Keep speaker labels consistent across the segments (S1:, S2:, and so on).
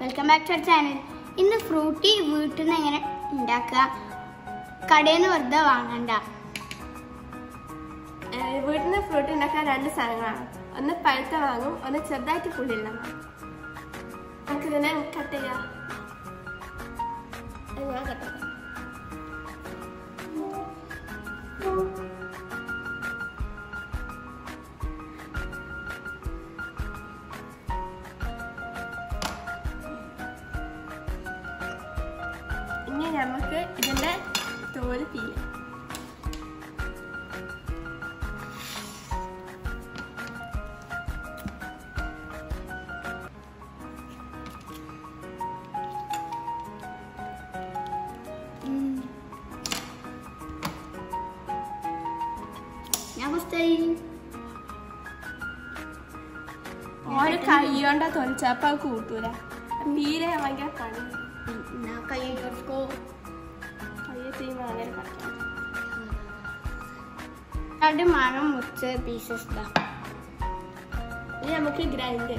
S1: Welcome back to our channel ഇന്ന് Frooti വീട്ടിൽ നിന്ന് എങ്ങനെ ഉണ്ടാക്കുക? കടയിൽ നിന്ന് വെറുതെ വാങ്ങണ്ട.
S2: വീട്ടിൽ നിന്ന് ഫ്രൂട്ടി ഉണ്ടാക്കാൻ രണ്ട് സാധനങ്ങളാണ്. ഒന്ന് പഴുത്ത വാങ്ങും ഒന്ന് ചെറുതായിട്ട് പുളിയുള്ള വാങ്ങും നമുക്ക് ഇതിനെ കട്ട് ചെയ്യാം. ഞാൻ കട്ട് ചെയ്യാം. ഇനി നമുക്ക് ഇതിന്റെ തോൽ തീയാം
S1: ഓരോ
S2: ഓന് കൈയോണ്ടാ തൊലിച്ചപ്പോ കൂട്ടൂല. തീരെ ഭയങ്കര പണി
S1: രണ്ട് മണം മുറിച്ച പീസസ്
S2: ഇനി നമുക്ക് ഗ്രൈൻഡ്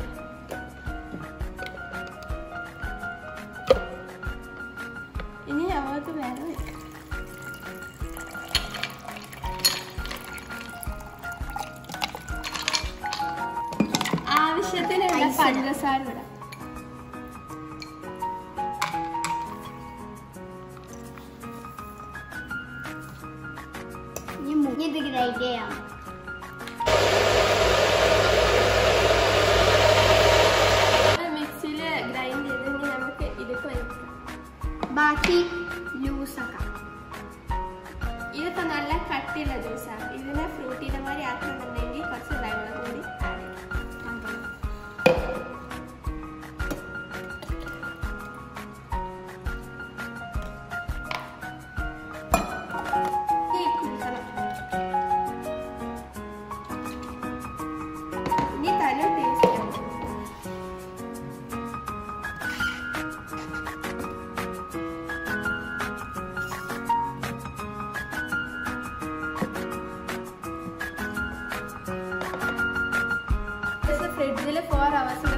S2: ഇനി വേറെ വെക്കാം
S1: ഇടാം.
S2: പഞ്ചസാര ഇടാം
S1: ഇനി മു- ഇനി ഇത് ഗ്രൈൻഡ് ചെയ്യാം
S2: മിക്സിയിൽ ഗ്രൈൻഡ് ചെയ്ത് ഇനി നമുക്ക് ഇതിലേക്ക് വയ്ക്കാം
S1: ബാക്കി
S2: de fuera,